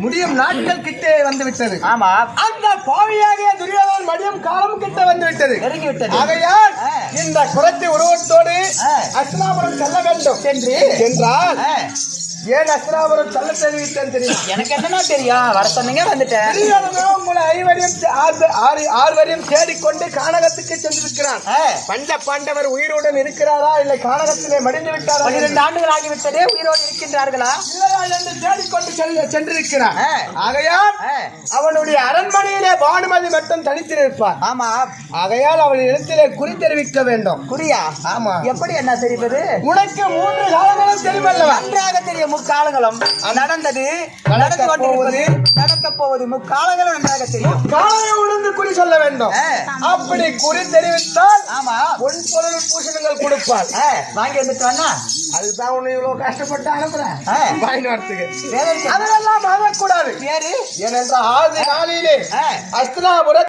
முடியும் நாட்கள் கிட்டே வந்து விட்டது ஆமா. அந்த பாவியாகிய துரியோதனன் மடியும் காலம் கிட்ட வந்து விட்டது நெருங்கி விட்டது ஆகையால். இந்த குறைச்சி உருவத்தோடு ஆ. அஸ்னாபுரம் செல்ல வேண்டும். சென்று. என்றால் ஏன் அஸ்னாபுரம் செல்ல தெரிவித்தேன் தெரியும்? எனக்கு என்னன்னா தெரியும். வர சொன்னீங்க வந்துட்டேன். உங்களை ஐவரையும் ஆறு- ஆறு ஆறுவரையும் தேடிக்கொண்டு கானகத்துக்கு சென்றிருக்கிறான். பஞ்ச பாண்டவர் உயிருடன் இருக்கிறாரா? இல்லை கானகத்திலே மடிந்து விட்டாரா? பன்னிரண்டு ஆண்டுகள் ஆகிவிட்டதே உயிரோடு இருக்கின்றார்களா? இல்லையா? என்று தேடிக்கொண்டு சென்றிருக்கிறான். ஆகையால் அவனுடைய அரண்மனையிலே பானுமதி மட்டும் தனித்து நிற்பார். ஆமா. ஆகையால் அவள் இடத்திலே குறி தெரிவிக்க வேண்டும். குறியா? ஆமா. எப்படி என்ன தெரிவது? உனக்கு மூன்று காலங்களும் தெரிவல்லவா நன்றாக தெரியும் முக்காலங்களும். நடந்தது நடந்து கொண்டிருப்பது நடக்க போவது முக்காலங்களும் நன்றாக தெரியும். காலையை உணர்ந்து குறி சொல்ல வேண்டும். அப்படி குறி தெரிவித்தால் ஆமா. பொன் பொருள் பூஷணங்கள் கொடுப்பாள். ஆ, வாங்கி வந்துட்டு வாங்க அதுதான் உன்னை இவ்வளவு கஷ்டப்பட்டு அனுப்புறேன். வாங்கிட்டு வரத்துக்கு. அதெல்லாம் வாங்கக்கூடாது. ஏனென்றால் ஆதி நாளிலே nada por.